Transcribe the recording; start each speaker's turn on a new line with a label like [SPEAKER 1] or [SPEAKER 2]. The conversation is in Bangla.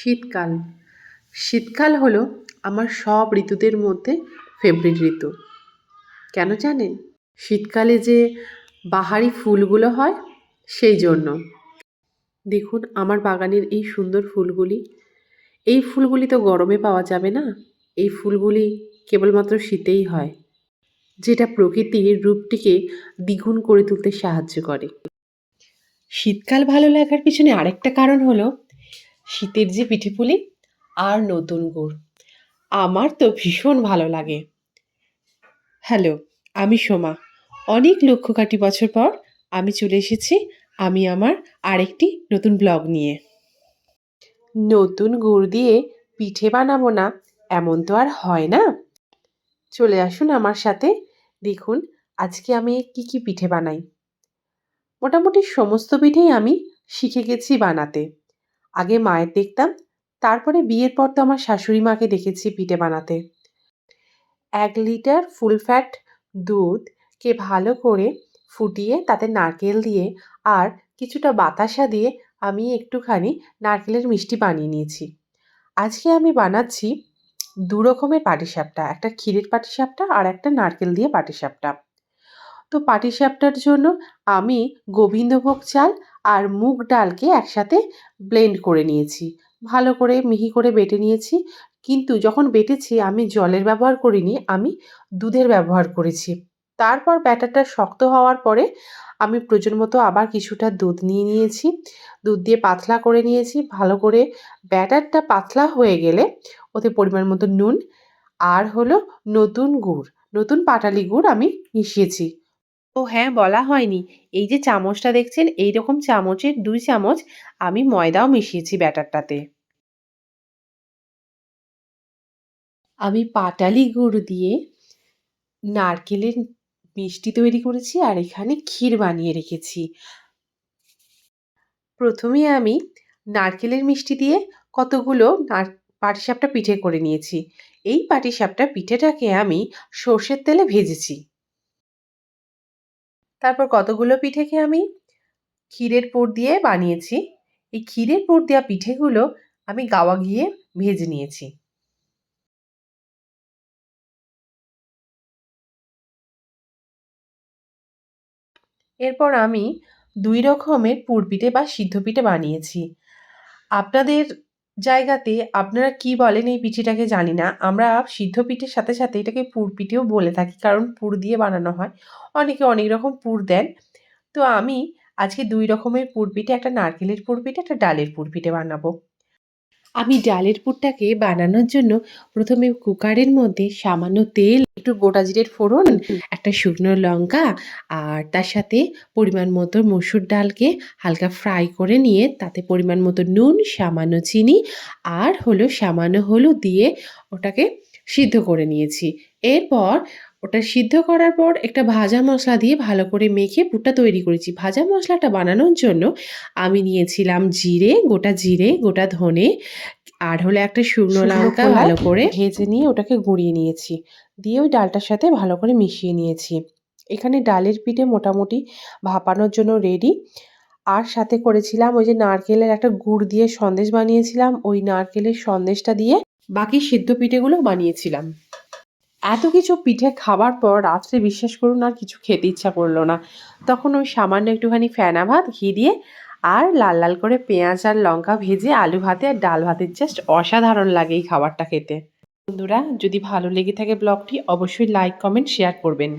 [SPEAKER 1] শীতকাল। শীতকাল হলো আমার সব ঋতুদের মধ্যে ফেভারিট ঋতু। কেন জানেন? শীতকালে যে বাহারি ফুলগুলো হয়, সেই জন্য। দেখুন, আমার বাগানের এই সুন্দর ফুলগুলি। এই ফুলগুলি তো গরমে পাওয়া যাবে না। এই ফুলগুলি কেবলমাত্র শীতেই হয়, যেটা প্রকৃতির রূপটিকে দ্বিগুণ করে তুলতে সাহায্য করে। শীতকাল ভালো লাগার পিছনে আরেকটা কারণ হলো শীতের যে পিঠেপুলি আর নতুন গুড়। আমার তো ভীষণ ভালো লাগে। হ্যালো, আমি সোমা। অনেক লক্ষ কাটি বছর পর আমি চলে এসেছি আমি আমার আরেকটি নতুন ব্লগ নিয়ে। নতুন গুড় দিয়ে পিঠে বানাবো না, এমন তো আর হয় না। চলে আসুন আমার সাথে, দেখুন আজকে আমি কি কি পিঠে বানাই। মোটামুটি সমস্ত পিঠেই আমি শিখে গেছি বানাতে। আগে মায়ের দেখতাম, তারপরে বিয়ের পর তো আমার শাশুড়ি মাকে দেখেছি পিঠে বানাতে। এক লিটার ফুল ফ্যাট দুধকে ভালো করে ফুটিয়ে তাতে নারকেল দিয়ে আর কিছুটা বাতাসা দিয়ে আমি একটুখানি নারকেলের মিষ্টি বানিয়ে নিয়েছি। আজকে আমি বানাচ্ছি দু রকমের পাটিসাপটা, একটা ক্ষীরের পাটিসাপটা আর একটা নারকেল দিয়ে পাটিসাপটা। তো পাটিসাপটার জন্য আমি গোবিন্দভোগ চাল আর মুগ ডালকে একসাথে ব্লেন্ড করে নিয়েছি। ভালো করে মিহি করে বেটে নিয়েছি। কিন্তু যখন বেটেছি, আমি জলের ব্যবহার করিনি, আমি দুধের ব্যবহার করেছি। তারপর ব্যাটারটা শক্ত হওয়ার পরে আমি প্রয়োজন মতো আবার কিছুটা দুধ নিয়ে নিয়েছি। দুধ দিয়ে পাতলা করে নিয়েছি। ভালো করে ব্যাটারটা পাতলা হয়ে গেলে ওতে পরিমাণ মতো নুন আর হলো নতুন গুড়। নতুন পাটালি গুড় আমি মিশিয়েছি। ও হ্যাঁ বলা হয়নি। এই যে চামচটা দেখছেন এই রকম চামচের দুই চামচ আমি ময়দাও মিশিয়েছি ব্যাটারটাতে। আমি পাটালি গুড় দিয়ে নারকেলের মিষ্টি তৈরি করেছি আর এখানে ক্ষীর বানিয়ে রেখেছি। প্রথমে আমি নারকেলের মিষ্টি দিয়ে কতগুলো নার, পাটিসাপটা পিঠে করে নিয়েছি। এই পাটিসাপটা পিঠেটাকে আমি সর্ষের তেলে ভেজেছি। তারপর কতগুলো পিঠেকে আমি ক্ষীরের পুর দিয়ে বানিয়েছি। এই ক্ষীরের পুর দেওয়া পিঠেগুলো আমি গাওয়া গিয়ে ভেজে নিয়েছি। এরপর আমি দুই রকমের পুর পিঠে বা সিদ্ধ পিঠে বানিয়েছি। আপনাদের জায়গাতে আপনারা কি বলেন এই পিঠিটাকে জানি না। আমরা সিদ্ধ পিঠের সাথে সাথে এটাকে পুর পিঠেও বলে থাকি, কারণ পুর দিয়ে বানানো হয়। অনেকে অনেক রকম পুর দেন। তো আমি আজকে দুই রকমের পুর পিঠে, একটা নারকেলের পুর পিঠে, একটা ডালের পুর পিঠে বানাবো। আমি ডালের পুরটাকে বানানোর জন্য প্রথমে কুকারের মধ্যে সামান্য তেল একটু গোটা জিরের ফোড়ন একটা শুকনো লঙ্কা আর তার সাথে পরিমাণ মতো মসুর ডালকে হালকা ফ্রাই করে নিয়ে তাতে পরিমাণ মতো নুন সামান্য চিনি আর হলো সামান্য হলুদ দিয়ে ওটাকে সিদ্ধ করে নিয়েছি। এরপর ওটা সিদ্ধ করার পর একটা ভাজা মশলা দিয়ে ভালো করে মেখে পুরটা তৈরি করেছি। ভাজা মশলাটা বানানোর জন্য আমি নিয়েছিলাম জিরে গোটা জিরে গোটা ধনে আর হলো একটা শুকনো লঙ্কা ভালো করে ভেজে নিয়ে ওটাকে গুঁড়িয়ে নিয়েছি। দিয়ে ওই ডালটার সাথে ভালো করে মিশিয়ে নিয়েছি। এখানে ডালের পিঠে মোটামুটি ভাপানোর জন্য রেডি আর সাথে করেছিলাম ওই যে নারকেলের একটা গুড় দিয়ে সন্দেশ বানিয়েছিলাম। ওই নারকেলের সন্দেশটা দিয়ে বাকি সিদ্ধ পিঠেগুলো বানিয়েছিলাম। এত কিছু পিঠে খাবার পর রাত্রে বিশ্বাস করুন আর কিছু খেতে ইচ্ছা করল না। তখন ওই সামান্য একটুখানি ফেনা ভাত, ঘি দিয়ে আর লাল লাল করে পেঁয়াজ আর লঙ্কা ভেজে আলু ভাতে আর ডাল ভাতের জাস্ট অসাধারণ লাগে এই খাবারটা খেতে। বন্ধুরা, যদি ভালো লেগে থাকে ব্লগটি, অবশ্যই লাইক কমেন্ট শেয়ার করবেন।